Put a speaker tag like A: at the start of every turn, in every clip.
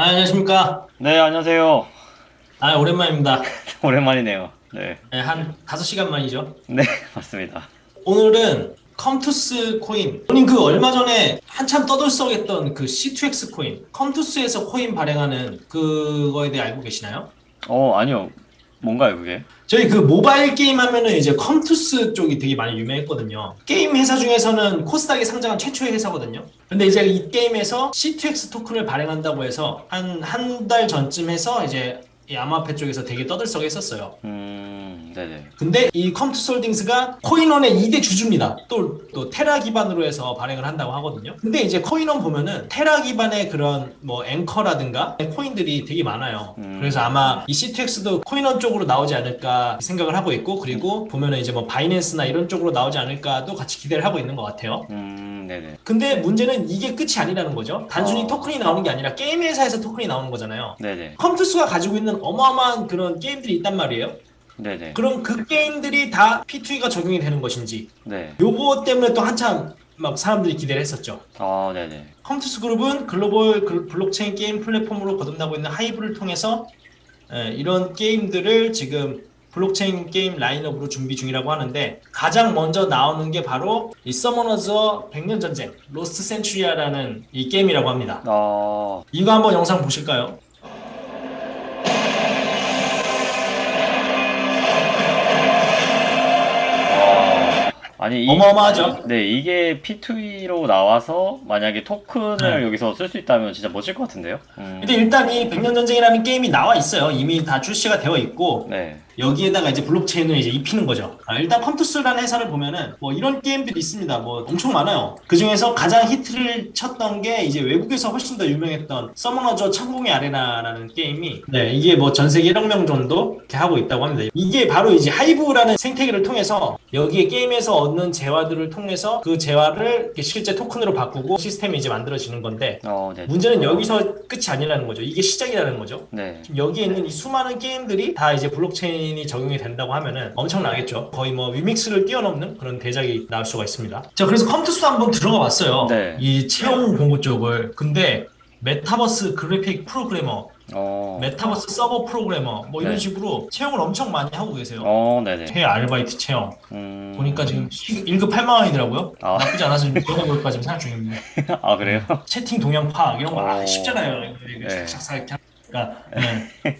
A: 아, 안녕하십니까.
B: 네, 안녕하세요.
A: 아, 오랜만입니다.
B: 오랜만이네요. 네.
A: 네, 한 5시간 만이죠.
B: 네, 맞습니다.
A: 오늘은 컴투스 코인. 형님 그 얼마 전에 한참 떠들썩했던 그 C2X 코인. 컴투스에서 코인 발행하는 그거에 대해 알고 계시나요?
B: 어, 아니요. 뭔가요, 그게?
A: 저희 그 모바일 게임 하면은 이제 컴투스 쪽이 되게 많이 유명했거든요. 게임 회사 중에서는 코스닥에 상장한 최초의 회사거든요. 근데 이제 이 게임에서 C2X 토큰을 발행한다고 해서 한 한 달 전쯤 해서 이제 이 암호화폐 쪽에서 되게 떠들썩했었어요.
B: 음, 네네.
A: 근데 이 컴투솔딩스가 코인원의 2대 주주입니다. 또, 또 테라 기반으로 해서 발행을 한다고 하거든요. 근데 이제 코인원 보면은 테라 기반의 그런 뭐 앵커라든가 코인들이 되게 많아요.
B: 음.
A: 그래서 아마 이 C2X도 코인원 쪽으로 나오지 않을까 생각을 하고 있고 그리고 보면은 이제 뭐 바이낸스나 이런 쪽으로 나오지 않을까도 같이 기대를 하고 있는 것 같아요.
B: 음, 네네.
A: 근데 문제는 이게 끝이 아니라는 거죠. 단순히
B: 어.
A: 토큰이 나오는 게 아니라 게임 회사에서 토큰이 나오는 거잖아요.
B: 네네.
A: 컴투스가 가지고 있는 어마어마한 그런 게임들이 있단 말이에요.
B: 네네.
A: 그럼 그 게임들이 다 P2E가 적용이 되는 것인지
B: 네.
A: 요거 때문에 또 한참 막 사람들이 기대를 했었죠.
B: 아, 네네.
A: 컴투스 그룹은 글로벌 글- 블록체인 게임 플랫폼으로 거듭나고 있는 하이브를 통해서 에, 이런 게임들을 지금 블록체인 게임 라인업으로 준비 중이라고 하는데 가장 먼저 나오는 게 바로 이 서머너즈 백년 전쟁 로스트 센츄리아라는 이 게임이라고 합니다.
B: 아,
A: 이거 한번 영상 보실까요?
B: 아니, 이,
A: 어마어마하죠.
B: 네, 이게 P2E로 나와서 만약에 토큰을
A: 네.
B: 여기서 쓸 수 있다면 진짜 멋질 것 같은데요? 음,
A: 근데 일단 이 백년 전쟁이라는 게임이 나와 있어요. 이미 다 출시가 되어 있고
B: 네.
A: 여기에다가 이제 블록체인을 이제 입히는 거죠. 아, 일단 컴투스라는 회사를 보면은 뭐 이런 게임들이 있습니다. 뭐 엄청 많아요. 그 중에서 가장 히트를 쳤던 게 이제 외국에서 훨씬 더 유명했던 서머너저 천공의 아레나라는 게임이 네 이게 뭐 전 세계 1억 명 정도 이렇게 하고 있다고 합니다. 이게 바로 이제 하이브라는 생태계를 통해서 여기에 게임에서 얻는 재화들을 통해서 그 재화를 실제 토큰으로 바꾸고 시스템이 이제 만들어지는 건데
B: 어, 네.
A: 문제는 여기서 끝이 아니라는 거죠. 이게 시작이라는 거죠.
B: 네.
A: 지금 여기에 있는 이 수많은 게임들이 다 이제 블록체인이 적용이 된다고 하면은 엄청나겠죠. 거의 뭐 위믹스를 뛰어넘는 그런 대작이 나올 수가 있습니다. 자, 그래서 컴투스 한번 들어가 봤어요.
B: 네.
A: 이 채용 공고 쪽을. 근데 메타버스 그래픽 프로그래머,
B: 어,
A: 메타버스 서버 프로그래머 뭐 이런
B: 네.
A: 식으로 채용을 엄청 많이 하고 계세요.
B: 어, 네네.
A: 새 아르바이트 채용.
B: 음,
A: 보니까 지금 1급 8만 원이더라고요.
B: 아.
A: 나쁘지 않아서 지금 배워볼까 지금 생각 중입니다.
B: 아, 그래요?
A: 채팅 동향 파악 이런 거 아,
B: 어.
A: 쉽잖아요. 이거
B: 네.
A: 싹싹 이렇게 하니까. 네.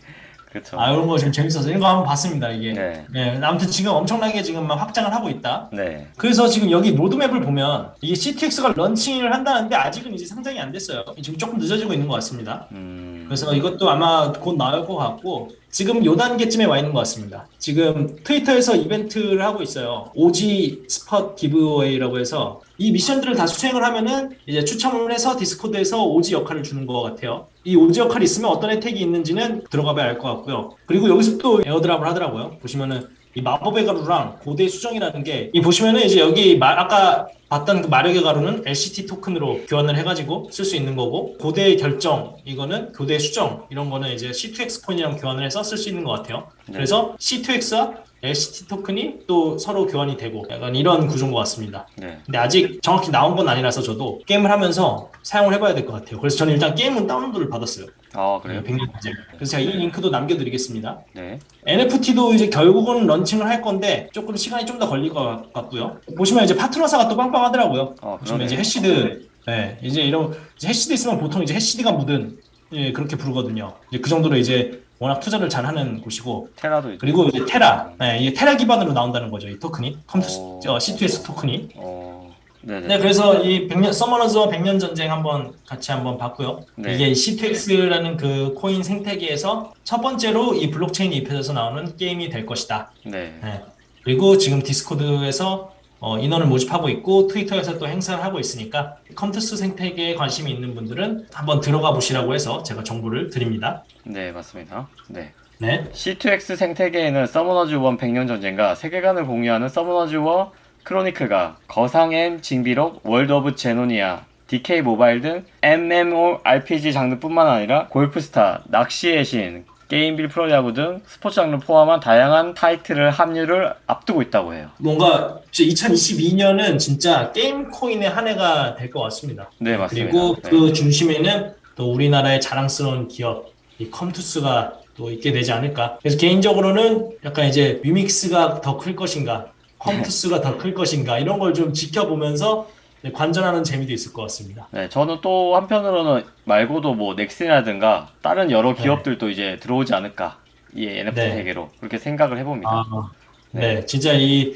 B: 그쵸.
A: 아 이런 거 지금 재밌어서 이런 거 한번 봤습니다 이게.
B: 네.
A: 네. 아무튼 지금 엄청나게 지금 막 확장을 하고 있다.
B: 네.
A: 그래서 지금 여기 로드맵을 보면 이게 CTX가 런칭을 한다는데 아직은 이제 상장이 안 됐어요. 지금 조금 늦어지고 있는 것 같습니다.
B: 음,
A: 그래서 이것도 아마 곧 나올 것 같고 지금 요 단계쯤에 와 있는 것 같습니다. 지금 트위터에서 이벤트를 하고 있어요. 오지 스팟 기브웨이라고 해서 이 미션들을 다 수행을 하면은 이제 추첨을 해서 디스코드에서 오지 역할을 주는 것 같아요. 이 오지 역할이 있으면 어떤 혜택이 있는지는 들어가 봐야 알 것 같고요. 그리고 여기서 또 에어드랍을 하더라고요. 보시면은 이 마법의 가루랑 고대 수정이라는 게 이 보시면은 이제 여기 마- 아까 봤던 그 마력의 가루는 LCT 토큰으로 교환을 해가지고 쓸 수 있는 거고 고대 결정 이거는 교대 수정 이런 거는 이제 C2X 코인이랑 교환을 해서 쓸 수 있는 것 같아요.
B: 네.
A: 그래서 C2X와 LCT 토큰이 또 서로 교환이 되고 약간 이런 구조인 것 같습니다.
B: 네.
A: 근데 아직 정확히 나온 건 아니라서 저도 게임을 하면서 사용을 해봐야 될 것 같아요. 그래서 저는 일단 게임은 다운로드를 받았어요.
B: 아, 그래요?
A: 100년 전쟁. 그래서 제가 이 링크도 남겨드리겠습니다.
B: 네.
A: NFT도 이제 결국은 런칭을 할 건데 조금 시간이 좀 더 걸릴 것 같고요. 보시면 이제 파트너사가 또 빵빵하더라고요.
B: 어,
A: 보시면
B: 그러네.
A: 이제 해시드, 네, 이제 이런 이제 해시드 있으면 보통 이제 해시드가 묻은 예, 그렇게 부르거든요. 이제 그 정도로 이제 워낙 투자를 잘 하는 곳이고
B: 테라도 있고.
A: 그리고 이제 테라, 네, 이게 테라 기반으로 나온다는 거죠. 이 토큰이 컴퓨터
B: 오.
A: 어, C2S 토큰이.
B: 어, 네네.
A: 네, 그래서 이 백년 서머너즈와 백년 전쟁 한번 같이 한번 봤고요.
B: 네.
A: 이게 C2X라는 그 코인 생태계에서 첫 번째로 이 블록체인이 입혀져서 나오는 게임이 될 것이다.
B: 네.
A: 네. 그리고 지금 디스코드에서 어, 인원을 모집하고 있고 트위터에서 또 행사를 하고 있으니까 컴투스 생태계에 관심이 있는 분들은 한번 들어가 보시라고 해서 제가 정보를 드립니다.
B: 네, 맞습니다. 네.
A: 네.
B: C2X 생태계에는 서머너즈 원 100년 전쟁과 세계관을 공유하는 서머너즈 워 크로니클과 거상엠 징비록 월드 오브 제노니아 DK 모바일 등 MMORPG 장르뿐만 아니라 골프스타, 낚시의 신, 게임빌 프로야구 등 스포츠 장르 포함한 다양한 타이틀을 합류를 앞두고 있다고 해요.
A: 뭔가 2022년은 진짜 게임 코인의 한 해가 될 것 같습니다.
B: 네, 맞습니다.
A: 그리고
B: 네.
A: 그 중심에는 또 우리나라의 자랑스러운 기업 이 컴투스가 또 있게 되지 않을까. 그래서 개인적으로는 약간 이제 뮤믹스가 더 클 것인가, 컴투스가 더 클 것인가 이런 걸 좀 지켜보면서 네, 관전하는 재미도 있을 것 같습니다.
B: 네, 저는 또 한편으로는 말고도 뭐 넥슨이라든가 다른 여러
A: 네.
B: 기업들도 이제 들어오지 않을까 이 NFT
A: 네.
B: 세계로 그렇게 생각을 해봅니다.
A: 아, 네, 진짜 이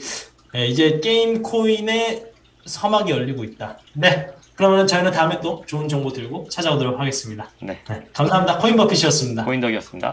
A: 네, 이제 게임 코인의 서막이 열리고 있다. 네, 그러면 저희는 다음에 또 좋은 정보 들고 찾아오도록 하겠습니다.
B: 네,
A: 네, 감사합니다. 코인버핏이었습니다.
B: 고인덕이었습니다.